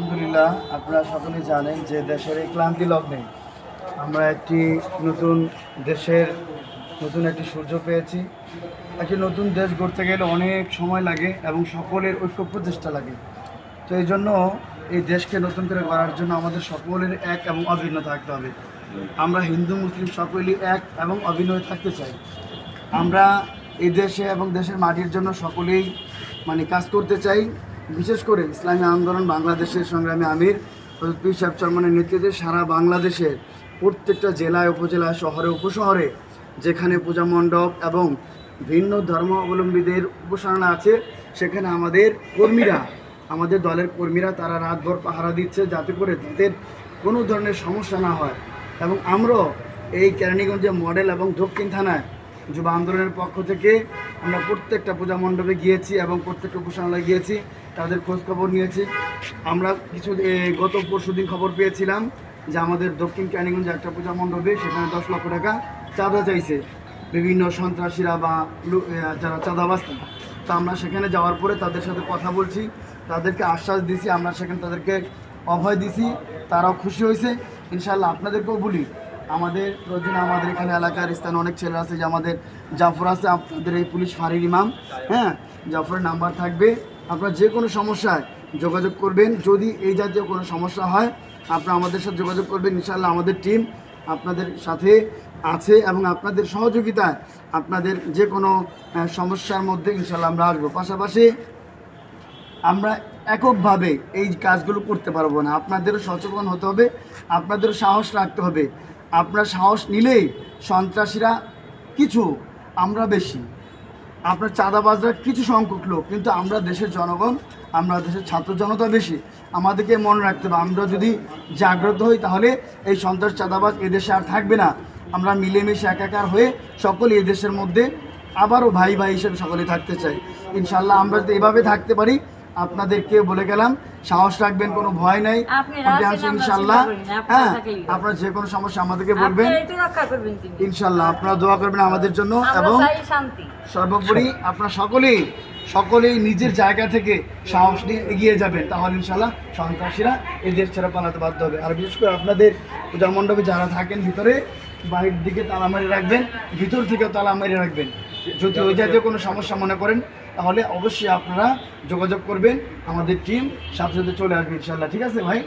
আলহামদুলিল্লাহ, আপনারা সকলেই জানেন যে দেশের এই ক্লান্তি লগ্নে আমরা একটি নতুন দেশের নতুন একটি সূর্য পেয়েছি। একটি নতুন দেশ গড়তে গেলে অনেক সময় লাগে এবং সকলের ঐক্য প্রচেষ্টা লাগে। তো এই জন্য এই দেশকে নতুন করে গড়ার জন্য আমাদের সকলের এক এবং অভিন্ন থাকতে হবে। আমরা হিন্দু, মুসলিম সকলেই এক এবং অভিন্ন থাকতে চাই। আমরা এই দেশে এবং দেশের মাটির জন্য সকলেই মানে কাজ করতে চাই। বিশেষ করে ইসলামী আন্দোলন, বাংলাদেশের সংগ্রামী আমির হজরত পীর সাহেব চরমানের নেতৃত্বে সারা বাংলাদেশের প্রত্যেকটা জেলায়, উপজেলা, শহরে, উপশহরে যেখানে পূজা মণ্ডপ এবং ভিন্ন ধর্মাবলম্বীদের উপাসনা আছে, সেখানে আমাদের কর্মীরা, আমাদের দলের কর্মীরা তারা রাতভর পাহারা দিচ্ছে যাতে করে তাদের কোনো ধরনের সমস্যা না হয়। এবং আমরাও এই কেরানীগঞ্জে মডেল এবং দক্ষিণ থানায় যুব আন্দোলনের পক্ষ থেকে আমরা প্রত্যেকটা পূজা মণ্ডপে গিয়েছি এবং প্রত্যেকটা উপাসনালয়ে গিয়েছি, তাদের খোঁজ খবর নিয়েছি আমরা কিছু গত পরশু দিন খবর পেয়েছিলাম যে আমাদের দক্ষিণ কেরানীগঞ্জে একটা পূজা মণ্ডপে সেখানে দশ লক্ষ টাকা চাঁদা চাইছে বিভিন্ন সন্ত্রাসীরা বা যারা চাঁদাবাজ তারা। তো আমরা সেখানে যাওয়ার পরে তাদের সাথে কথা বলছি, তাদেরকে আশ্বাস দিছি, আমরা সেখানে তাদেরকে অভয় দিছি, তারাও খুশি হয়েছে ইনশাল্লাহ আপনাদেরকেও বলি আমাদের প্রয়োজনে আমাদের এখানে এলাকার স্থানে অনেক ছেলে আছে যে আমাদের জাফর আছে, আপনাদের এই পুলিশ ফাঁড়ির ইমাম। হ্যাঁ জাফরের নাম্বার থাকবে। আপনারা যে কোনো সমস্যায় যোগাযোগ করবেন। যদি এই জাতীয় কোনো সমস্যা হয়, আপনারা আমাদের সাথে যোগাযোগ করবেন। ইনশাল্লাহ আমাদের টিম আপনাদের সাথে আছে এবং আপনাদের সহযোগিতায় আপনাদের যে কোনো সমস্যার মধ্যে ইনশাল্লাহ আমরা আসব। পাশাপাশি আমরা এককভাবে এই কাজগুলো করতে পারব না। আপনাদেরও সচেতন হতে হবে, আপনাদেরও সাহস রাখতে হবে। আপনার সাহস নিলেই সন্ত্রাসীরা কিছু, আমরা বেশি। আপনার চাঁদাবাজরা কিছু সংখ্যক লোক, কিন্তু আমরা দেশের জনগণ, আমরা দেশের ছাত্র জনতা বেশি। আমাদেরকে মনে রাখতে হবে, আমরা যদি জাগ্রত হই তাহলে এই সন্ত্রাস, চাঁদাবাজ এদেশে আর থাকবে না। আমরা মিলেমিশে একাকার হয়ে সকলে এদেশের মধ্যে আবারও ভাই ভাই হিসেবে সকলে থাকতে চাই। ইনশাল্লাহ আমরা যদি এভাবে থাকতে পারি আপনাদেরকে বলে গেলাম সাহস রাখবেন কোনো ভয় নাই। ইনশাল্লাহ। হ্যাঁ আপনার যে কোনো সমস্যা আমাদেরকে বলবেন। ইনশাল্লাহ আপনারা দোয়া করবেন আমাদের জন্য এবং সর্বোপরি আপনারা সকলেই সকলেই নিজের জায়গা থেকে সাহস নিয়ে এগিয়ে যাবেন। তাহলে ইনশাল্লাহ সন্ত্রাসীরা এই দেশ ছেড়ে পালাতে বাধ্য হবে। আর বিশেষ করে আপনাদের পূজা মণ্ডপে যারা থাকেন ভিতরে বাহির দিকে তালা মারি রাখবেন ভিতর থেকেও তালা মারি রাখবেন। যদি ওই জাতীয় কোনো সমস্যা মনে করেন, তাহলে অবশ্যই আপনারা যোগাযোগ করবেন। আমাদের টিম সাথে সাথে চলে আসবে ইনশাল্লাহ ঠিক আছে ভাই?